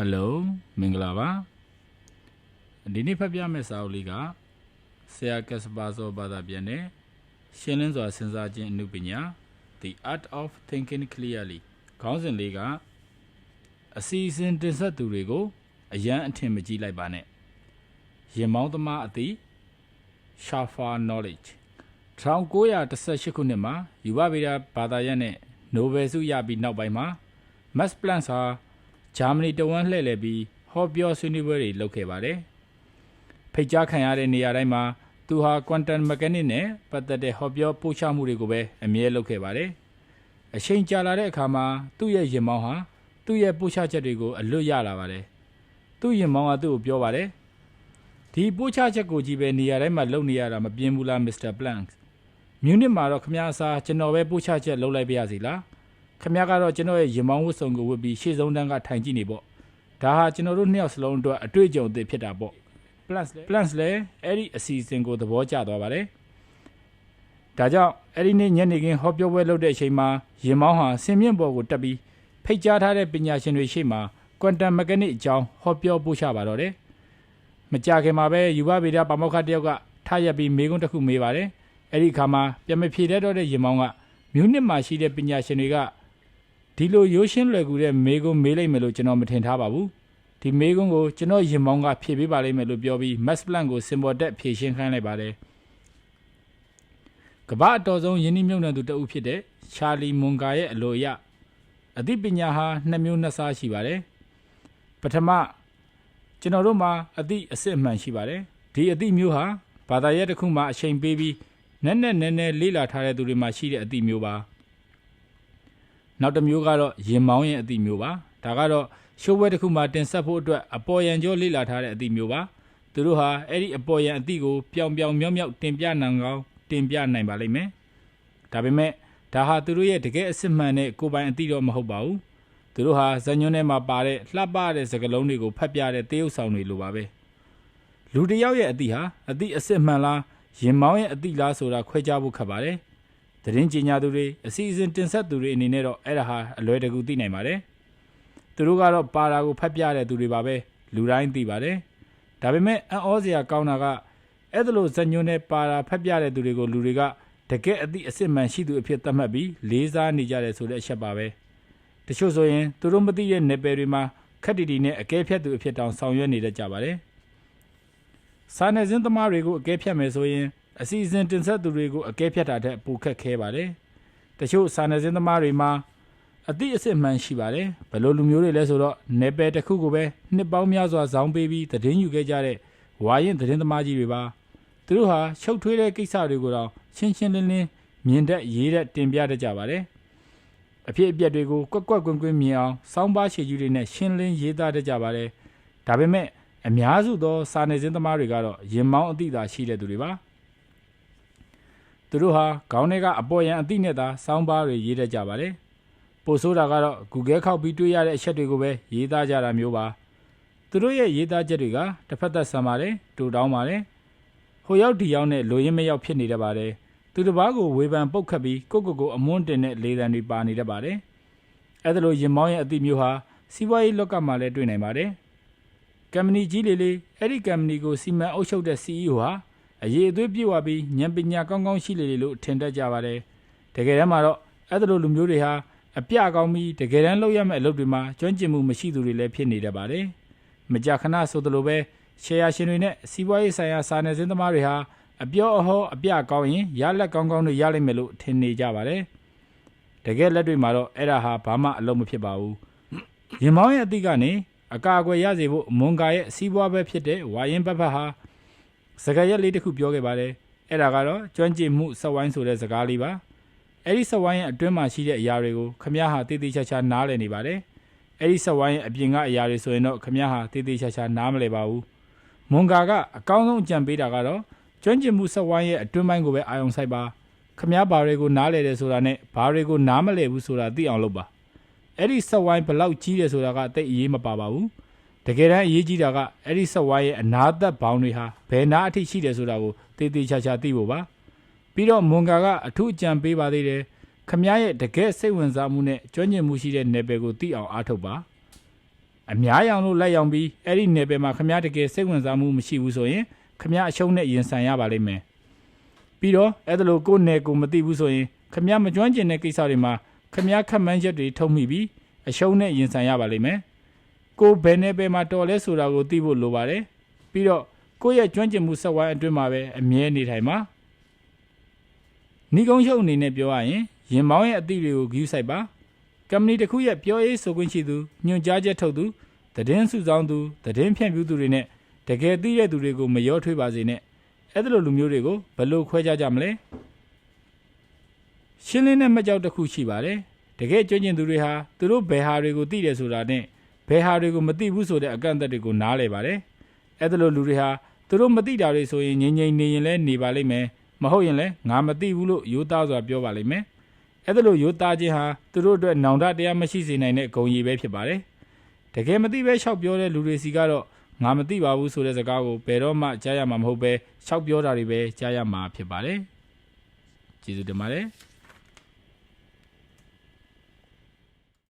ဟယ်လိုမင်္ဂလာပါဒီနေ့ဖတ်ပြမယ့်စာအုပ်လေးကဆရာကက်စပါဇောဘာသာပြန်တဲ့ရှင်းလင်းစွာစဉ်းစားခြင်းအမှုပညာ The Art of Thinking Clearly ခေါင်းစဉ်လေးကအစီအစဉ်တင်ဆက်သူတွေကိုအယံအထင်မကြီးလိုက်ပါနဲ့ရင်မောင်းသမားအသိ Shafa Knowledge 1918ခုနှစ်မှာယူဝဗေဒဘာသာရပ်နဲ့နိုဘယ်ဆုရပြီးနောက်ပိုင်းမှာ Max Planck ဟာ ဂျာမနီတဝန်းလှည့်လည်ပြီးဟောပြောဆွေးနွေးပွဲတွေလုပ်ခဲ့ပါတယ်။ဖိတ်ကြားခံရတဲ့နေရာတိုင်းမှာသူဟာ quantum mechanics နဲ့ပတ်သက်တဲ့ဟောပြောပို့ချမှုတွေကိုပဲအမြဲလုပ်ခဲ့ပါတယ်။အချိန်ကြာလာတဲ့အခါမှာသူ့ရဲ့ရင်မောင်းဟာသူ့ရဲ့ပို့ချချက်တွေကိုအလွတ်ရလာပါတယ်။သူ့ရင်မောင်းကသူ့ကိုပြောပါတယ်။ဒီပို့ချချက်ကိုကြည့်ပဲနေရာတိုင်းမှာလုပ်နေရတာမပြင်းဘူးလား Mr. Planck ။မြူနစ်မှာတော့ခမ ्या အစားကျွန်တော်ပဲပို့ချချက်လုပ်လိုက်ပါရစီလား။ ခမ ्या ကတော့ကျွန်တော်ရဲ့ရင်မောင်းဝတ်စုံကိုဝတ်ပြီးရှေ့ဆုံးတန်းကထိုင်ကြည့်နေပေါ့ဒါဟာကျွန်တော်တို့နှစ်ယောက်စလုံးအတွက်အတွေ့အကြုံအသစ်ဖြစ်တာပေါ့ plus plus လည်းအဲ့ဒီအစီအစဉ်ကိုသဘောကျသွားပါတယ်ဒါကြောင့်အဲ့ဒီနေ့ညနေခင်းဟောပြောပွဲလုပ်တဲ့အချိန်မှာရင်မောင်းဟာဆင်မြင့်ပေါ်ကိုတက်ပြီးဖိတ်ကြားထားတဲ့ပညာရှင်တွေရှေ့မှာ quantum mechanics အကြောင်းဟောပြောပို့ချပါတော့တယ်မကြခင်မှာပဲယူဘဗေဒပါမောက္ခတယောက်ကထားရက်ပြီးမေကွန်းတစ်ခုမေးပါတယ်အဲ့ဒီအခါမှာပြန်မဖြေတတ်တော့တဲ့ရင်မောင်းကမြူးနစ်မှာရှိတဲ့ပညာရှင်တွေက ဒီလိုရိုးရှင်းလွယ်ကူတဲ့မေကွန်းမေးလိုက်မယ်လို့ကျွန်တော်မထင်ထားပါဘူးဒီမေကွန်းကိုကျွန်တော်ရင်မောင်းကဖြေပေးပါလိမ့်မယ်လို့ပြောပြီး Max Planck ကို symbol တက်ဖြေရှင်းခိုင်းလိုက်ပါတယ်ကမ္ဘာအတော်ဆုံးယင်းနှိမ့်မြုပ်နှံသူတဦးဖြစ်တဲ့ချာလီမွန်ကာရဲ့အလိုအရအသိပညာဟာနှစ်မျိုးနှစ်စားရှိပါတယ်ပထမကျွန်တော်တို့မှာအသိအစစ်အမှန်ရှိပါတယ်ဒီအသိမျိုးဟာဘာသာရပ်တစ်ခုမှာအချိန်ပေးပြီးနက်နက်နဲနဲလေ့လာထားတဲ့သူတွေမှာရှိတဲ့အသိမျိုးပါ နောက်တစ်မျိုးကတော့ရင်မောင်းရဲ့အသိမျိုးပါဒါကတော့ရှိုးပွဲတစ်ခုမှာတင်ဆက်ဖို့အတွက်အပေါ်ယံကျော်လေ့လာထားတဲ့အသိမျိုးပါသူတို့ဟာအဲ့ဒီအပေါ်ယံအသိကိုပြောင်ပြောင်မြောက်မြောက်တင်ပြနိုင်ကောင်းတင်ပြနိုင်ပါလိမ့်မယ်ဒါပေမဲ့ဒါဟာသူတို့ရဲ့တကယ်အစစ်မှန်တဲ့ကိုယ်ပိုင်အသိတော့မဟုတ်ပါဘူးသူတို့ဟာဇညွန်းထဲမှာပါတဲ့လှပတဲ့စကားလုံးတွေကိုဖတ်ပြတဲ့တရုပ်ဆောင်တွေလိုပါပဲလူတစ်ယောက်ရဲ့အသိဟာအသိအစစ်မှန်လားရင်မောင်းရဲ့အသိလားဆိုတာခွဲခြားဖို့ခက်ပါတယ် သတင်းကြေညာသူတွေအစီအစဉ်တင်ဆက်သူတွေအနေနဲ့တော့အဲ့ဒါဟာအလွယ်တကူသိနိုင်ပါတယ်သူတို့ကတော့ပါတာကိုဖတ်ပြတဲ့သူတွေပါပဲလူတိုင်းသိပါတယ်ဒါပေမဲ့အံ့ဩစရာကောင်းတာကအဲ့ဒါလိုဇညွန်းနဲ့ပါတာဖတ်ပြတဲ့သူတွေကိုလူတွေကတကယ်အသည့်အစစ်မှန်ရှိသူအဖြစ်သတ်မှတ်ပြီးလေးစားနေကြတယ်ဆိုတဲ့အချက်ပါပဲတချို့ဆိုရင်သူတို့မသိတဲ့နယ်ပယ်တွေမှာခက်တီတီနဲ့အကဲဖြတ်သူအဖြစ်တောင်ဆောင်ရွက်နေတတ်ကြပါတယ်စာနယ်ဇင်းသမားတွေကိုအကဲဖြတ်မယ်ဆိုရင် အစီအစဉ်တင်ဆက်သူတွေကိုအကဲဖြတ်တာတဲ့ပိုခက်ခဲပါတယ်တချို့စာနယ်ဇင်းသမားတွေမှာအသည့်အစစ်မှန်ရှိပါတယ်ဘယ်လိုလူမျိုးတွေလဲဆိုတော့နယ်ပယ်တစ်ခုကိုပဲနှစ်ပေါင်းများစွာဇောင်းပေးပြီးသတင်းယူခဲ့ကြတဲ့ဝါရင်သတင်းသမားကြီးတွေပါသူတို့ဟာရှုပ်ထွေးတဲ့ကိစ္စတွေကိုတော့ရှင်းရှင်းလင်းလင်းမြင်တတ်ရေးတတ်တင်ပြတတ်ကြပါတယ်အဖြစ်အပျက်တွေကိုကွက်ကွက်ကွင်းကွင်းမြင်အောင်စောင်းပါရှည်ကြီးတွေနဲ့ရှင်းလင်းရေးသားတတ်ကြပါတယ်ဒါပေမဲ့အများစုသောစာနယ်ဇင်းသမားတွေကတော့ရင်မောင်းအသိသာရှိတဲ့သူတွေပါ သူတို့ဟာခေါင်းထဲကအပေါ်ယံအသိနဲ့သာစောင်းပါတွေရေးတတ်ကြပါတယ်ပိုဆိုးတာကတော့ Google ခောက်ပြီးတွေ့ရတဲ့အချက်တွေကိုပဲရေးသားကြတာမျိုးပါသူတို့ရဲ့ရေးသားချက်တွေကတစ်ဖက်သက်ဆန်ပါတယ်တူတောင်းပါတယ်ဟိုရောက်ဒီရောက်နဲ့လိုရင်းမရောက်ဖြစ်နေတတ်ပါတယ်သူတစ်ပါးကိုဝေဖန်ပုတ်ခတ်ပြီးကိုကိုကိုအမွန်းတင်တဲ့လေသံတွေပါနေတတ်ပါတယ်အဲ့ဒါလိုရင်မောင်းရဲ့အသည့်မျိုးဟာစီးပွားရေးလောကမှာလည်းတွေ့နိုင်ပါတယ်ကမ္ပဏီကြီးလေးလေးအဲ့ဒီကမ္ပဏီကိုစီမံအုပ်ချုပ်တဲ့ CEO ဟာ အရေးအသွေးပြည့်ဝပြီးဉာဏ်ပညာကောင်းကောင်းရှိလေလေလို့ထင်တတ်ကြပါတယ်တကယ်တမ်းမှာတော့အဲ့ဒါလိုလူမျိုးတွေဟာအပြကောင်းပြီးတကယ်တမ်းလုပ်ရမယ့်အလုပ်တွေမှာကျွမ်းကျင်မှုမရှိသူတွေလည်းဖြစ်နေတတ်ပါတယ်မကြာခဏဆိုသလိုပဲရှယ်ယာရှင်တွေနဲ့စီးပွားရေးဆိုင်ရာစာနယ်ဇင်းသမားတွေဟာအပြောအဟောအပြကောင်းရင်ရလက်ကောင်းကောင်းတွေရလိမ့်မယ်လို့ထင်နေကြပါတယ်တကယ်လက်တွေမှာတော့အဲ့ဒါဟာဘာမှအလုပ်မဖြစ်ပါဘူးရင်မောင်းရဲ့အသည့်ကနေအကာအကွယ်ရစေဖို့မွန်ကာရဲ့စီးပွားပဲဖြစ်တဲ့ဝါရင်ဘက်ဘက်ဟာ စကားရက်လေးတစ်ခုပြောခဲ့ပါတယ်အဲ့ဒါကတော့ကျွမ်းကျင်မှုစက်ဝိုင်းဆိုတဲ့စကားလေးပါအဲ့ဒီစက်ဝိုင်းရဲ့အတွင်းမှာရှိတဲ့အရာတွေကိုခမည်းဟာတည်တည်ချာချာနားလည်နေပါတယ်အဲ့ဒီစက်ဝိုင်းရဲ့အပြင်ကအရာတွေဆိုရင်တော့ခမည်းဟာတည်တည်ချာချာနားမလည်ပါဘူးမွန်ကာကအကောင်းဆုံးအကြံပေးတာကတော့ကျွမ်းကျင်မှုစက်ဝိုင်းရဲ့အတွင်းပိုင်းကိုပဲအာရုံစိုက်ပါခမည်းဘာတွေကိုနားလည်တယ်ဆိုတာနဲ့ဘာတွေကိုနားမလည်ဘူးဆိုတာသိအောင်လုပ်ပါအဲ့ဒီစက်ဝိုင်းဘလောက်ကြီးတယ်ဆိုတာကတိတ်အရေးမပါပါဘူး တကယ်တမ်းအရေးကြီးတာကအဲ့ဒီဆက်ဝိုင်းရဲ့အနာသက်ဘောင်တွေဟာဘယ်နာအထိရှိတယ်ဆိုတာကိုတေးသေးချာချာသိဖို့ပါပြီးတော့မွန်ကာကအထူးအကြံပေးပါသေးတယ်ခမည်းရဲ့တကယ်စိတ်ဝင်စားမှုနဲ့ကျွမ်းကျင်မှုရှိတဲ့နယ်ပယ်ကိုသိအောင်အားထုတ်ပါအများရောင်လို့လိုက်ရောင်ပြီးအဲ့ဒီနယ်ပယ်မှာခမည်းတကယ်စိတ်ဝင်စားမှုမရှိဘူးဆိုရင်ခမည်းအရှုံးနဲ့ရင်ဆိုင်ရပါလိမ့်မယ်ပြီးတော့အဲ့ဒါလို့ကိုယ်နယ်ကိုမသိဘူးဆိုရင်ခမည်းမကျွမ်းကျင်တဲ့ကိစ္စတွေမှာခမည်းခက်မှန်းချက်တွေထုတ်မိပြီးအရှုံးနဲ့ရင်ဆိုင်ရပါလိမ့်မယ် ကိုယ်ဘယ်နယ်ပယ်မှာတော်လဲဆိုတာကိုသိဖို့လိုပါတယ်ပြီးတော့ကိုယ့်ရဲ့ကျွမ်းကျင်မှုစက်ဝိုင်းအတွင်းမှာပဲအမြဲနေထိုင်ပါနီကုန်းရှုပ်အနေနဲ့ပြောရရင်ရင်မောင်းရဲ့အသည့်တွေကိုဂယူးဆိုင်ပါကမ္ပဏီတစ်ခုရဲ့ပြောရေးဆိုခွင့်ရှိသူညွှန်ကြားချက်ထုတ်သူသတင်းစုဆောင်သူသတင်းဖြန့်ဖြူးသူတွေနဲ့တကယ်သိတဲ့သူတွေကိုမရောထွေးပါစေနဲ့အဲ့ဒါလိုလူမျိုးတွေကိုဘယ်လို့ခွဲခြားကြမလဲရှင်းလင်းတဲ့မှတ်ကြောက်တစ်ခုရှိပါတယ်တကယ်ကြွကျင်သူတွေဟာသူတို့ဘယ်ဟာတွေကိုသိတယ်ဆိုတာနဲ့ ဘယ်ဟာတွေကိုမသိဘူးဆိုတဲ့အကန့်အသတ်တွေကိုနားလည်ပါတယ်အဲ့ဒါလိုလူတွေဟာသူတို့မသိတာတွေဆိုရင်ငြိမ်ငြိမ်နေရင်လည်းနေပါလိမ့်မယ်မဟုတ်ရင်လည်းငါမသိဘူးလို့ရိုးသားစွာပြောပါလိမ့်မယ်အဲ့ဒါလို့ရိုးသားခြင်းဟာသူတို့အတွက်နောင်တတရားမရှိစေနိုင်တဲ့ဂုဏ်ရည်ပဲဖြစ်ပါတယ်။တကယ်မသိပဲရှောက်ပြောတဲ့လူတွေစီကတော့ငါမသိပါဘူးဆိုတဲ့စကားကိုဘယ်တော့မှကြားရမှာမဟုတ်ပဲရှောက်ပြောတာတွေပဲကြားရမှာဖြစ်ပါတယ်။ကျေးဇူးတင်ပါတယ်။